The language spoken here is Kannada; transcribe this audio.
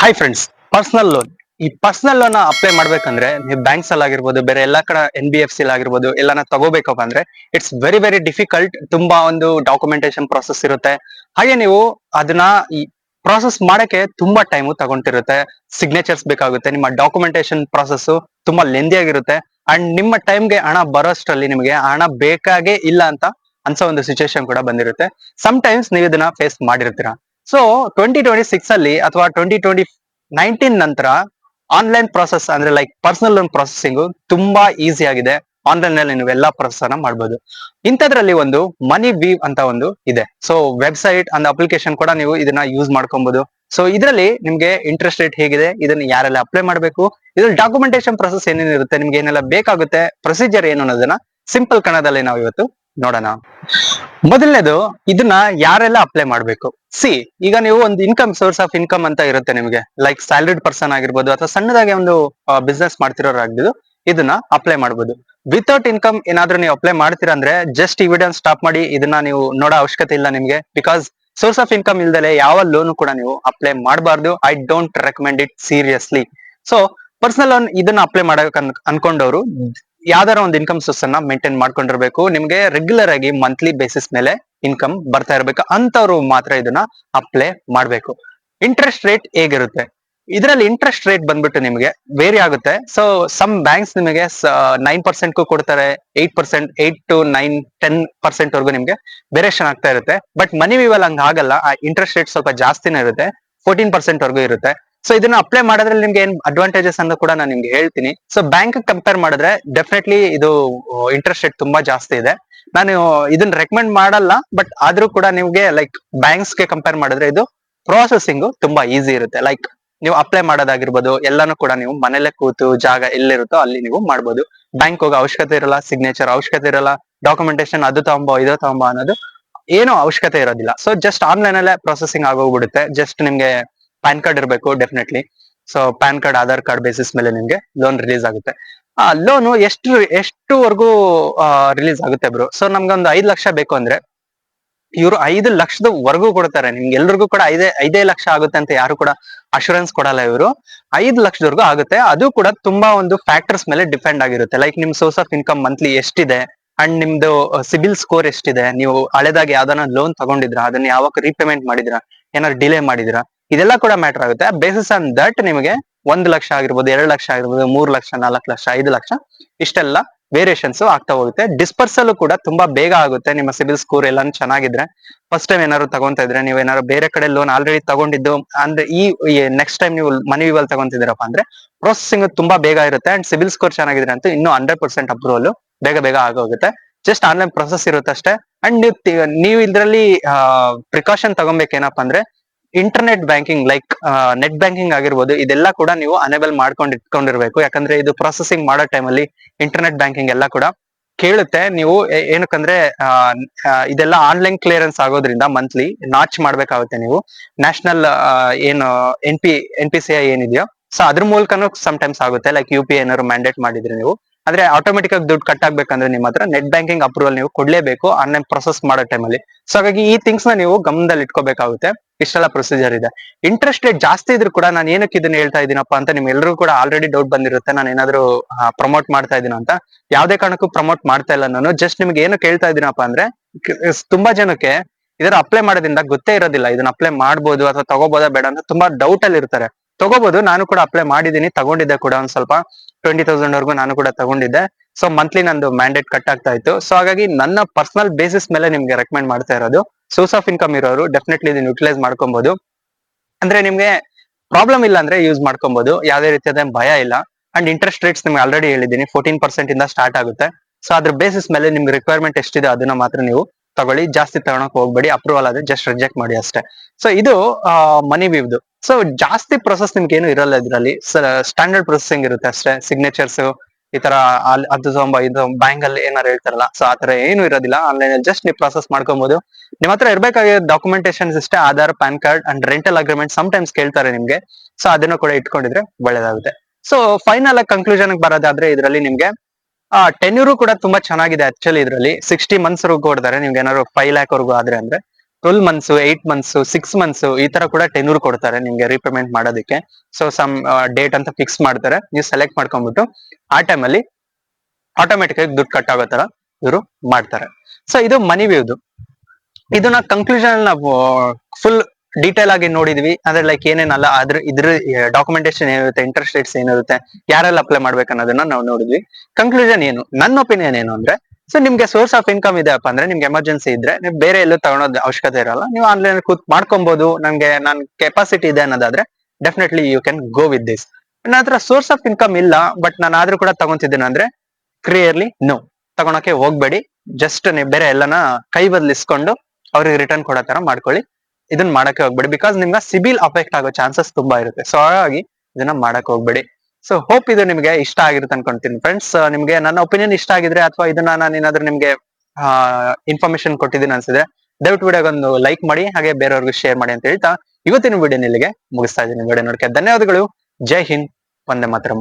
ಹಾಯ್ ಫ್ರೆಂಡ್ಸ್ ಪರ್ಸನಲ್ ಲೋನ್ ಈ ಪರ್ಸನಲ್ ಲೋನ್ ಅಪ್ಲೈ ಮಾಡ್ಬೇಕಂದ್ರೆ ನೀವು ಬ್ಯಾಂಕ್ಸ್ ಅಲ್ಲಿ ಆಗಿರ್ಬೋದು, ಬೇರೆ ಎಲ್ಲಾ ಕಡೆ ಎನ್ ಬಿ ಎಫ್ ಸಿ ಆಗಿರ್ಬೋದು, ಎಲ್ಲಾನ ತಗೋಬೇಕಪ್ಪ ಅಂದ್ರೆ ಇಟ್ಸ್ ವೆರಿ ವೆರಿ ಡಿಫಿಕಲ್ಟ್ ತುಂಬಾ ಒಂದು ಡಾಕ್ಯುಮೆಂಟೇಶನ್ ಪ್ರಾಸೆಸ್ ಇರುತ್ತೆ. ಹಾಗೆ ನೀವು ಅದನ್ನ ಈ ಪ್ರಾಸೆಸ್ ಮಾಡಕ್ಕೆ ತುಂಬಾ ಟೈಮು ತಗೊಂತಿರುತ್ತೆ. ಸಿಗ್ನೇಚರ್ಸ್ ಬೇಕಾಗುತ್ತೆ, ನಿಮ್ಮ ಡಾಕ್ಯುಮೆಂಟೇಶನ್ ಪ್ರಾಸೆಸ್ ತುಂಬಾ ಲೆಂದಿ ಆಗಿರುತ್ತೆ. ಅಂಡ್ ನಿಮ್ಮ ಟೈಮ್ಗೆ ಹಣ ಬರೋಷ್ಟರಲ್ಲಿ ನಿಮಗೆ ಹಣ ಬೇಕಾಗೇ ಇಲ್ಲ ಅಂತ ಅನ್ಸೋ ಒಂದು ಸಿಚುವೇಶನ್ ಕೂಡ ಬಂದಿರುತ್ತೆ. ಸಮ್ ಟೈಮ್ಸ್ ನೀವು ಇದನ್ನ ಫೇಸ್ ಮಾಡಿರ್ತೀರಾ? ಸೊ ಟ್ವೆಂಟಿ ಟ್ವೆಂಟಿ ಸಿಕ್ಸ್ ಅಲ್ಲಿ ಅಥವಾ ಟ್ವೆಂಟಿ ಟ್ವೆಂಟಿ ನೈನ್ಟೀನ್ ನಂತರ ಆನ್ಲೈನ್ ಪ್ರಾಸೆಸ್ ಅಂದ್ರೆ ಲೈಕ್ ಪರ್ಸನಲ್ ಲೋನ್ ಪ್ರೊಸೆಸಿಂಗ್ ತುಂಬಾ ಈಸಿ ಆಗಿದೆ. ಆನ್ಲೈನ್ನಲ್ಲಿ ನೀವು ಎಲ್ಲಾ ಪ್ರೊಸೆಸ್ ಅನ್ನ ಮಾಡಬಹುದು ಇಂಥದ್ರಲ್ಲಿ ಒಂದು ಮನಿ ವೀವ್ ಅಂತ ಒಂದು ಇದೆ. ಸೊ ವೆಬ್ಸೈಟ್ ಅಂಡ್ ಅಪ್ಲಿಕೇಶನ್ ಕೂಡ ನೀವು ಇದನ್ನ ಯೂಸ್ ಮಾಡ್ಕೊಬಹುದು ಸೊ ಇದರಲ್ಲಿ ನಿಮ್ಗೆ ಇಂಟ್ರೆಸ್ಟ್ ರೇಟ್ ಹೇಗಿದೆ, ಇದನ್ನ ಯಾರೆಲ್ಲ ಅಪ್ಲೈ ಮಾಡಬೇಕು, ಇದ್ರಲ್ಲಿ ಡಾಕ್ಯುಮೆಂಟೇಶನ್ ಪ್ರೊಸೆಸ್ ಏನೇನಿರುತ್ತೆ, ನಿಮ್ಗೆ ಏನೆಲ್ಲ ಬೇಕಾಗುತ್ತೆ ಪ್ರೊಸೀಜರ್ ಏನು ಅನ್ನೋದನ್ನ ಸಿಂಪಲ್ ಕನ್ನಡದಲ್ಲಿ ನಾವು ಇವತ್ತು ನೋಡೋಣ. ಮೊದಲನೇದು ಇದನ್ನ ಯಾರೆಲ್ಲ ಅಪ್ಲೈ ಮಾಡ್ಬೇಕು? ಸಿ ಈಗ ನೀವು ಒಂದು ಇನ್ಕಮ್ ಸೋರ್ಸ್ ಆಫ್ ಇನ್ಕಮ್ ಅಂತ ಇರುತ್ತೆ ನಿಮಗೆ. ಲೈಕ್ ಸ್ಯಾಲರಿಡ್ ಪರ್ಸನ್ ಆಗಿರ್ಬೋದು ಅಥವಾ ಸಣ್ಣದಾಗಿ ಒಂದು ಬಿಸ್ನೆಸ್ ಮಾಡ್ತಿರೋರಾಗ್ಬೋದು ಇದನ್ನ ಅಪ್ಲೈ ಮಾಡ್ಬೋದು. ವಿತೌಟ್ ಇನ್ಕಮ್ ಏನಾದ್ರೂ ನೀವು ಅಪ್ಲೈ ಮಾಡ್ತೀರಾ ಅಂದ್ರೆ ಜಸ್ಟ್ ಈ ಸ್ಟಾಪ್ ಮಾಡಿ ಇದನ್ನ ನೀವು ನೋಡೋ ಅವಶ್ಯಕತೆ ಇಲ್ಲ ನಿಮಗೆ. ಬಿಕಾಸ್ ಸೋರ್ಸ್ ಆಫ್ ಇನ್ಕಮ್ ಇಲ್ದಲೆ ಯಾವ ಲೋನ್ ಕೂಡ ನೀವು ಅಪ್ಲೈ ಮಾಡಬಾರ್ದು. I don't recommend it seriously so personal loan ಇದನ್ನ ಅಪ್ಲೈ ಮಾಡಕ್ ಅನ್ಕೊಂಡವರು ಯಾವ್ದಾರ ಒಂದು ಇನ್ಕಮ್ ಸೋರ್ಸ್ ಅನ್ನ ಮೇಂಟೈನ್ ಮಾಡ್ಕೊಂಡಿರ್ಬೇಕು, ನಿಮ್ಗೆ ರೆಗ್ಯುಲರ್ ಆಗಿ ಮಂತ್ಲಿ ಬೇಸಿಸ್ ಮೇಲೆ ಇನ್ಕಮ್ ಬರ್ತಾ ಇರ್ಬೇಕು ಅಂತವ್ರು ಮಾತ್ರ ಇದನ್ನ ಅಪ್ಲೈ ಮಾಡ್ಬೇಕು. ಇಂಟ್ರೆಸ್ಟ್ ರೇಟ್ ಹೇಗಿರುತ್ತೆ? ಇದರಲ್ಲಿ ಇಂಟ್ರೆಸ್ಟ್ ರೇಟ್ ಬಂದ್ಬಿಟ್ಟು ನಿಮಗೆ ವೇರಿ ಆಗುತ್ತೆ. ಸೊ ಸಮ್ ಬ್ಯಾಂಕ್ಸ್ ನಿಮಗೆ ನೈನ್ ಪರ್ಸೆಂಟ್ ಕೊಡ್ತಾರೆ eight percent eight to nine ten percent ವರೆಗೂ ನಿಮಗೆ ವೇರಿಯೇಷನ್ ಆಗ್ತಾ ಇರುತ್ತೆ. ಬಟ್ ಮನಿ ವಿವಲ್ ಹಂಗ ಆಗಲ್ಲ, ಆ ಇಂಟ್ರೆಸ್ಟ್ ರೇಟ್ ಸ್ವಲ್ಪ ಜಾಸ್ತಿನೇ ಇರುತ್ತೆ ಫೋರ್ಟೀನ್ ಪರ್ಸೆಂಟ್ ವರೆಗೂ ಇರುತ್ತೆ. ಸೊ ಇದನ್ನ ಅಪ್ಲೈ ಮಾಡೋದ್ರಲ್ಲಿ ನಿಮ್ಗೆ ಏನ್ ಅಡ್ವಾಂಟೇಜಸ್ ಅಂತ ಕೂಡ ನಾನು ನಿಮ್ಗೆ ಹೇಳ್ತೀನಿ. ಸೊ ಬ್ಯಾಂಕ್ ಕಂಪೇರ್ ಮಾಡಿದ್ರೆ ಡೆಫಿನೆಟ್ಲಿ ಇದು ಇಂಟ್ರೆಸ್ಟ್ ರೇಟ್ ತುಂಬಾ ಜಾಸ್ತಿ ಇದೆ. ನಾನು ಇದನ್ನ ರೆಕಮೆಂಡ್ ಮಾಡಲ್ಲ ಬಟ್ ಆದ್ರೂ ಕೂಡ ನಿಮ್ಗೆ ಲೈಕ್ ಬ್ಯಾಂಕ್ಸ್ಗೆ ಕಂಪೇರ್ ಮಾಡಿದ್ರೆ ಇದು ಪ್ರೊಸೆಸಿಂಗ್ ತುಂಬಾ ಈಸಿ ಇರುತ್ತೆ. ಲೈಕ್ ನೀವು ಅಪ್ಲೈ ಮಾಡೋದಾಗಿರ್ಬೋದು, ಎಲ್ಲಾನು ಕೂಡ ನೀವು ಮನೇಲೆ ಕೂತು ಜಾಗ ಎಲ್ಲಿರುತ್ತೋ ಅಲ್ಲಿ ನೀವು ಮಾಡ್ಬೋದು. ಬ್ಯಾಂಕ್ ಹೋಗೋ ಅವಶ್ಯಕತೆ ಇರಲ್ಲ ಸಿಗ್ನೇಚರ್ ಅವಶ್ಯಕತೆ ಇರಲ್ಲ ಡಾಕ್ಯುಮೆಂಟೇಶನ್ ಅದು ತಗೊಂಬೋ, ಇದು ತಗೊಂಬೋ ಅನ್ನೋದು ಏನು ಅವಶ್ಯಕತೆ ಇರೋದಿಲ್ಲ. ಸೊ ಜಸ್ಟ್ ಆನ್ಲೈನ್ ಅಲ್ಲೇ ಪ್ರೊಸೆಸಿಂಗ್ ಆಗೋಗ್ಬಿಡುತ್ತೆ. ಜಸ್ಟ್ ನಿಮ್ಗೆ ಪ್ಯಾನ್ ಕಾರ್ಡ್ ಇರಬೇಕು definitely so PAN card, Aadhaar card basis ಮೇಲೆ ನಿಮ್ಗೆ ಲೋನ್ ರಿಲೀಸ್ ಆಗುತ್ತೆ. ಆ ಲೋನು ಎಷ್ಟು, ಎಷ್ಟುವರೆಗೂ ರಿಲೀಸ್ ಆಗುತ್ತೆ ಬ್ರೋ ಸೊ ನಮ್ಗೆ ಒಂದು ಐದು ಲಕ್ಷ ಬೇಕು ಅಂದ್ರೆ, ಇವರು ಐದು ಲಕ್ಷದ ವರ್ಗೂ ಕೊಡ್ತಾರೆ. ನಿಮ್ಗೆ ಎಲ್ರಿಗೂ ಕೂಡ ಐದೇ ಐದೇ ಲಕ್ಷ ಆಗುತ್ತೆ ಅಂತ ಯಾರು ಕೂಡ ಅಶೂರೆನ್ಸ್ ಕೊಡಲ್ಲ ಇವರು. ಐದು ಲಕ್ಷದವರೆಗೂ ಆಗುತ್ತೆ. ಅದು ಕೂಡ ತುಂಬಾ ಒಂದು ಫ್ಯಾಕ್ಟರ್ಸ್ ಮೇಲೆ ಡಿಪೆಂಡ್ ಆಗಿರುತ್ತೆ. ಲೈಕ್ ನಿಮ್ ಸೋರ್ಸ್ ಆಫ್ ಇನ್ಕಮ್ ಮಂತ್ಲಿ ಎಷ್ಟಿದೆ? ಅಂಡ್ ನಿಮ್ದು ಸಿಬಿಲ್ ಸ್ಕೋರ್ ಎಷ್ಟಿದೆ? ನೀವು ಹಳೆದಾಗಿ ಯಾವ್ದಾನ ಲೋನ್ ತಗೊಂಡಿದ್ರ? ಅದನ್ನ ಯಾವಾಗ ರೀಪೇಮೆಂಟ್ ಮಾಡಿದ್ರ? ಏನಾದ್ರು ಡಿಲೇ ಮಾಡಿದ್ರ? ಇದೆಲ್ಲ ಕೂಡ ಮ್ಯಾಟರ್ ಆಗುತ್ತೆ. ಬೇಸಿಸ್ ಆನ್ ದಟ್ ನಿಮಗೆ ಒಂದು ಲಕ್ಷ ಆಗಿರ್ಬೋದು, ಎರಡು ಲಕ್ಷ ಆಗಿರ್ಬೋದು, ಮೂರು ಲಕ್ಷ, ನಾಲ್ಕು ಲಕ್ಷ, ಐದು ಲಕ್ಷ ಇಷ್ಟೆಲ್ಲ ವೇರಿಯೇಷನ್ಸ್ ಆಗ್ತಾ ಹೋಗುತ್ತೆ. ಡಿಸ್ಪರ್ಸಲ್ ಕೂಡ ತುಂಬಾ ಬೇಗ ಆಗುತ್ತೆ. ನಿಮ್ಮ ಸಿಬಿಲ್ ಸ್ಕೋರ್ ಎಲ್ಲ ಚೆನ್ನಾಗಿದ್ರೆ ಫಸ್ಟ್ ಟೈಮ್ ಏನಾದ್ರು ತಗೊಂತ ಇದ್ರೆ, ನೀವು ಏನಾದ್ರು ಬೇರೆ ಕಡೆ ಲೋನ್ ಆಲ್ರೆಡಿ ತಗೊಂಡಿದ್ದು, ಅಂದ್ರೆ ಈ ನೆಕ್ಸ್ಟ್ ಟೈಮ್ ನೀವು ಮನಿ ವಿವಲ್ ತಗೊಂತಿದ್ದೀರಪ್ಪ ಅಂದ್ರೆ ಪ್ರೊಸೆಸಿಂಗ್ ತುಂಬಾ ಬೇಗ ಇರುತ್ತೆ ಅಂಡ್ ಸಿಬಿಲ್ ಸ್ಕೋರ್ ಚೆನ್ನಾಗಿದ್ರೆ ಅಂತೂ ಇನ್ನೂ ಹಂಡ್ರೆಡ್ ಪರ್ಸೆಂಟ್ ಅಪ್ರೂವಲ್ ಬೇಗ ಬೇಗ ಆಗೋಗುತ್ತೆ. ಜಸ್ಟ್ ಆನ್ಲೈನ್ ಪ್ರೊಸೆಸ್ ಇರುತ್ತೆ ಅಷ್ಟೇ ಅಂಡ್ ನೀವು ನೀವು ಇದ್ರಲ್ಲಿ ಪ್ರಿಕಾಷನ್ ತಗೊಬೇಕೇನಪ್ಪ ಅಂದ್ರೆ internet banking like net banking ಆಗಿರ್ಬೋದು, ಇದೆಲ್ಲ ಕೂಡ ನೀವು ಅನೇಬಲ್ ಮಾಡ್ಕೊಂಡು ಇಟ್ಕೊಂಡಿರ್ಬೇಕು. ಯಾಕಂದ್ರೆ ಇದು ಪ್ರೊಸೆಸಿಂಗ್ ಮಾಡೋ ಟೈಮಲ್ಲಿ ಇಂಟರ್ನೆಟ್ ಬ್ಯಾಂಕಿಂಗ್ ಎಲ್ಲ ಕೂಡ ಕೇಳುತ್ತೆ. ನೀವು ಏನಕ್ಕಂದ್ರೆ ಇದೆಲ್ಲ ಆನ್ಲೈನ್ ಕ್ಲಿಯರೆನ್ಸ್ ಆಗೋದ್ರಿಂದ ಮಂತ್ಲಿ ನಾಚ್ ಮಾಡ್ಬೇಕಾಗುತ್ತೆ ನೀವು. ನ್ಯಾಷನಲ್ ಏನು N P N P C I ಏನಿದೆಯೋ ಸೊ ಅದ್ರ ಮೂಲಕನೂ ಸಮ್ ಟೈಮ್ಸ್ ಆಗುತ್ತೆ ಲೈಕ್ ಯು ಪಿ ಏನಾದ್ರು ಮ್ಯಾಂಡೇಟ್ ಮಾಡಿದ್ರೆ ನೀವು. ಆದ್ರೆ ಆಟೋಮೆಟಿಕ್ ಆಗಿ ದುಡ್ಡು ಕಟ್ ಆಗ್ಬೇಕಂದ್ರೆ ನಿಮ್ಮ ಹತ್ರ ನೆಟ್ ಬ್ಯಾಂಕಿಂಗ್ ಅಪ್ರೂವಲ್ ನೀವು ಕೊಡ್ಲೇಬೇಕು ಆನ್ಲೈನ್ ಪ್ರೊಸೆಸ್ ಮಾಡೋ ಟೈಮಲ್ಲಿ ಸೊ ಹಾಗಾಗಿ ಈ ಥಿಂಗ್ಸ್ನ ನೀವು ಗಮನದಲ್ಲಿ ಇಟ್ಕೋಬೇಕಾಗುತ್ತೆ. ಇಷ್ಟೆಲ್ಲ ಪ್ರೊಸೀಜರ್ ಇದೆ. ಇಂಟ್ರೆಸ್ಟ್ ರೇಟ್ ಜಾಸ್ತಿ ಇದ್ರು ಕೂಡ ನಾನು ಏನಕ್ಕೆ ಇದನ್ನ ಹೇಳ್ತಾ ಇದ್ದೀನಪ್ಪ ಅಂತ ನಿಮ್ ಎಲ್ರಿಗೂ ಕೂಡ ಆಲ್ರೆಡಿ ಡೌಟ್ ಬಂದಿರುತ್ತೆ. ನಾನು ಏನಾದ್ರು ಪ್ರಮೋಟ್ ಮಾಡ್ತಾ ಇದ್ದೀನಿ ಅಂತ. ಯಾವ್ದೇ ಕಾರಣಕ್ಕೂ ಪ್ರಮೋಟ್ ಮಾಡ್ತಾ ಇಲ್ಲ ನಾನು. ಜಸ್ಟ್ ನಿಮ್ಗೆ ಏನು ಕೇಳ್ತಾ ಇದೀನಪ್ಪ ಅಂದ್ರೆ ತುಂಬಾ ಜನಕ್ಕೆ ಇದರ ಅಪ್ಲೈ ಮಾಡೋದ್ರಿಂದ ಗೊತ್ತೇ ಇರೋದಿಲ್ಲ. ಇದನ್ನ ಅಪ್ಲೈ ಮಾಡ್ಬೋದು ಅಥವಾ ತಗೋಬೋದಾ ಬೇಡ ಅಂತ ತುಂಬಾ ಡೌಟ್ ಅಲ್ಲಿ ಇರ್ತಾರೆ ತಗೋಬಹುದು ನಾನು ಕೂಡ ಅಪ್ಲೈ ಮಾಡಿದೀನಿ ತಗೊಂಡಿದ್ದೆ ಕೂಡ ಒಂದ್ ಸ್ವಲ್ಪ. ಟ್ವೆಂಟಿ ತೌಸಂಡ್ ವರ್ಗು ನಾನು ಕೂಡ ತಗೊಂಡಿದ್ದೆ. ಸೊ ಮಂತ್ಲಿ ನಂದು ಮ್ಯಾಂಡೇಟ್ ಕಟ್ ಆಗ್ತಾ ಇತ್ತು. ಸೊ ಹಾಗಾಗಿ ನನ್ನ ಪರ್ಸನಲ್ ಬೇಸಿಸ್ ಮೇಲೆ ನಿಮ್ಗೆ ರೆಕಮೆಂಡ್ ಮಾಡ್ತಾ ಇರೋದು. ಸೋರ್ಸ್ ಆಫ್ ಇನ್ಕಮ್ ಇರೋರು ಡೆಫಿನೆಟ್ಲಿ ಇದನ್ನ ಯುಟಿಲೈಸ್ ಮಾಡ್ಕೊಬಹುದು ಅಂದ್ರೆ ನಿಮ್ಗೆ ಪ್ರಾಬ್ಲಮ್ ಇಲ್ಲ ಅಂದ್ರೆ ಯೂಸ್ ಮಾಡ್ಕೊಬಹುದು ಯಾವುದೇ ರೀತಿಯಾದ ಭಯ ಇಲ್ಲ. ಅಂಡ್ ಇಂಟ್ರೆಸ್ಟ್ ರೇಟ್ಸ್ ನಿಮ್ಗೆ ಆಲ್ರೆಡಿ ಹೇಳಿದ್ದೀನಿ. ಫೋರ್ಟೀನ್ ಪರ್ಸೆಂಟ್ ಇಂದ ಸ್ಟಾರ್ಟ್ ಆಗುತ್ತೆ. ಸೊ ಅದ್ರ ಬೇಸಿಸ್ ಮೇಲೆ ನಿಮ್ಗೆ ರಿಕ್ವೈರ್ಮೆಂಟ್ ಎಷ್ಟಿದೆ ಅದನ್ನ ಮಾತ್ರ ನೀವು ತಗೊಳ್ಳಿ. ಜಾಸ್ತಿ ತಗೊಳಕ್ ಹೋಗ್ಬೇಡಿ. ಅಪ್ರೂವಲ್ ಆದ್ರೆ ಜಸ್ಟ್ ರಿಜೆಕ್ಟ್ ಮಾಡಿ ಅಷ್ಟೇ. ಸೊ ಇದು ಮನಿ ವಿವ್ದು ಸೊ ಜಾಸ್ತಿ ಪ್ರೊಸೆಸ್ ನಿಮ್ಗೆ ಏನು ಇರಲ್ಲ ಇದರಲ್ಲಿ. ಸ್ಟ್ಯಾಂಡರ್ಡ್ ಪ್ರೊಸೆಸಿಂಗ್ ಇರುತ್ತೆ ಅಷ್ಟೇ. ಸಿಗ್ನೇಚರ್ಸ್ ಈ ತರ ಅದು ತೊಂಬ ಇದು ಬ್ಯಾಂಕ್ ಅಲ್ಲಿ ಏನಾರು ಹೇಳ್ತಾರಲ್ಲ ಸೊ ಆತರ ಏನು ಇರೋದಿಲ್ಲ. ಆನ್ಲೈನ್ ಅಲ್ಲಿ ಜಸ್ಟ್ ನೀವು ಪ್ರೊಸೆಸ್ ಮಾಡ್ಕೊಬಹುದು ನಿಮ್ ಹತ್ರ ಇರ್ಬೇಕಾಗಿರೋ ಡಾಕ್ಯುಮೆಂಟೇಶನ್ಸ್ ಇಷ್ಟೇ, Aadhaar, PAN card and rental agreement some times ಕೇಳ್ತಾರೆ ನಿಮ್ಗೆ. ಸೊ ಅದನ್ನು ಕೂಡ ಇಟ್ಕೊಂಡಿದ್ರೆ ಒಳ್ಳೇದಾಗುತ್ತೆ. ಸೊ ಫೈನಲ್ ಆಗಿ ಕನ್ಕ್ಲೂಷನ್ ಬರೋದಾದ್ರೆ ಇದರಲ್ಲಿ ನಿಮ್ಗೆ ಟೆನ್ಯೂರು ಕೂಡ ತುಂಬಾ ಚೆನ್ನಾಗಿದೆ ಆಕ್ಚುಲಿ ಇದರಲ್ಲಿ. ಸಿಕ್ಸ್ಟಿ ಮಂತ್ಸ್ ಕೊಡ್ತಾರೆ, ನಿಮ್ಗೆ ಏನಾದ್ರು ಫೈವ್ ಲ್ಯಾಕ್ ವರ್ಗು ಆದ್ರೆ ಅಂದ್ರೆ. Twelve months eight months six months ಈ ತರ ಕೂಡ ಟೆನೂರ್ ಕೊಡ್ತಾರೆ ನಿಮ್ಗೆ ರೀಪೇಮೆಂಟ್ ಮಾಡೋದಕ್ಕೆ. ಸೊ ಸಮ್ ಡೇಟ್ ಅಂತ ಫಿಕ್ಸ್ ಮಾಡ್ತಾರೆ. ನೀವು ಸೆಲೆಕ್ಟ್ ಮಾಡ್ಕೊಂಡ್ಬಿಟ್ಟು ಆ ಟೈಮಲ್ಲಿ ಆಟೋಮೆಟಿಕ್ ಆಗಿ ದುಡ್ಡು ಕಟ್ ಆಗೋ ತರ ಇವರು ಮಾಡ್ತಾರೆ. ಸೊ ಇದು ಮನಿ ವ್ಯೂದು ಇದನ್ನ ಕನ್ಕ್ಲೂಷನ್ ನಾವು ಫುಲ್ ಡೀಟೇಲ್ ಆಗಿ ನೋಡಿದ್ವಿ. ಅಂದ್ರೆ ಲೈಕ್ ಏನೇನಲ್ಲ ಅದ್ರ ಇದ್ರ ಡಾಕ್ಯುಮೆಂಟೇಶನ್ ಏನಿರುತ್ತೆ ಇಂಟ್ರೆಸ್ಟ್ ರೇಟ್ಸ್ ಏನಿರುತ್ತೆ, ಯಾರೆಲ್ಲ ಅಪ್ಲೈ ಮಾಡ್ಬೇಕು ಅನ್ನೋದನ್ನ ನಾವು ನೋಡಿದ್ವಿ. ಕನ್ಕ್ಲೂಷನ್ ಏನು? ನನ್ನ ಒಪಿನಿಯನ್ ಏನು ಅಂದ್ರೆ ಸೊ ನಿಮ್ಗೆ ಸೋರ್ಸ್ ಆಫ್ ಇನ್ಕಮ್ ಇದೆಯಪ್ಪ ಅಂದ್ರೆ ನಿಮ್ಗೆ ಎಮರ್ಜೆನ್ಸಿ ಇದ್ರೆ ನೀವು ಬೇರೆ ಎಲ್ಲೂ ತಗೊಳೋದ್ ಅವಶ್ಯಕತೆ ಇರಲ್ಲ. ನೀವು ಆನ್ಲೈನ್ ಕೂತ್ ಮಾಡ್ಕೊಬಹುದು ನಂಗೆ ನನ್ ಕೆಪಾಸಿಟಿ ಇದೆ ಅನ್ನೋದಾದ್ರೆ definitely you can go with this ನನ್ನ ಹತ್ರ ಸೋರ್ಸ್ ಆಫ್ ಇನ್ಕಮ್ ಇಲ್ಲ ಬಟ್ ನಾನು ಆದ್ರೂ ಕೂಡ ತಗೊಂತಿದ್ದೀನಿ ಅಂದ್ರೆ ಕ್ಲಿಯರ್ಲಿ ನೋ ತಗೊಳಕ್ಕೆ ಹೋಗ್ಬೇಡಿ. ಜಸ್ಟ್ ನೀವು ಬೇರೆ ಎಲ್ಲನ ಕೈ ಬದಲಿಸ್ಕೊಂಡು ಅವ್ರಿಗೆ ರಿಟರ್ನ್ ಕೊಡೋ ತರ ಮಾಡ್ಕೊಳ್ಳಿ. ಇದನ್ನ ಮಾಡಕ್ಕೆ ಹೋಗ್ಬೇಡಿ. ಬಿಕಾಸ್ ನಿಮ್ಗೆ ಸಿಬಿಲ್ ಅಫೆಕ್ಟ್ ಆಗೋ ಚಾನ್ಸಸ್ ತುಂಬಾ ಇರುತ್ತೆ. ಸೊ ಹಾಗಾಗಿ ಇದನ್ನ ಮಾಡಕ್ ಹೋಗ್ಬೇಡಿ. ಸೊ ಹೋಪ್ ಇದು ನಿಮಗೆ ಇಷ್ಟ ಆಗಿರುತ್ತೆ ಅನ್ಕೊಂತೀನಿ ಫ್ರೆಂಡ್ಸ್ ನಿಮಗೆ ನನ್ನ ಒಪಿನಿಯನ್ ಇಷ್ಟ ಆಗಿದ್ರೆ ಅಥವಾ ಇದನ್ನ ನಾನು ಏನಾದ್ರೂ ನಿಮ್ಗೆ ಇನ್ಫಾರ್ಮೇಶನ್ ಕೊಟ್ಟಿದ್ದೀನಿ ಅನ್ಸಿದ್ರೆ ದಯವಿಟ್ಟು ವಿಡಿಯೋಗೆ ಒಂದು ಲೈಕ್ ಮಾಡಿ, ಹಾಗೆ ಬೇರೆಯವ್ರಿಗೂ ಶೇರ್ ಮಾಡಿ ಅಂತ ಹೇಳ್ತಾ ಇವತ್ತಿನ ವಿಡಿಯೋ ಇಲ್ಲಿಗೆ ಮುಗಿಸ್ತಾ ಇದ್ದೀನಿ. ವಿಡಿಯೋ ನೋಡಕ್ಕೆ ಧನ್ಯವಾದಗಳು. ಜೈ ಹಿಂದ್. ವಂದೇ ಮಾತರಂ.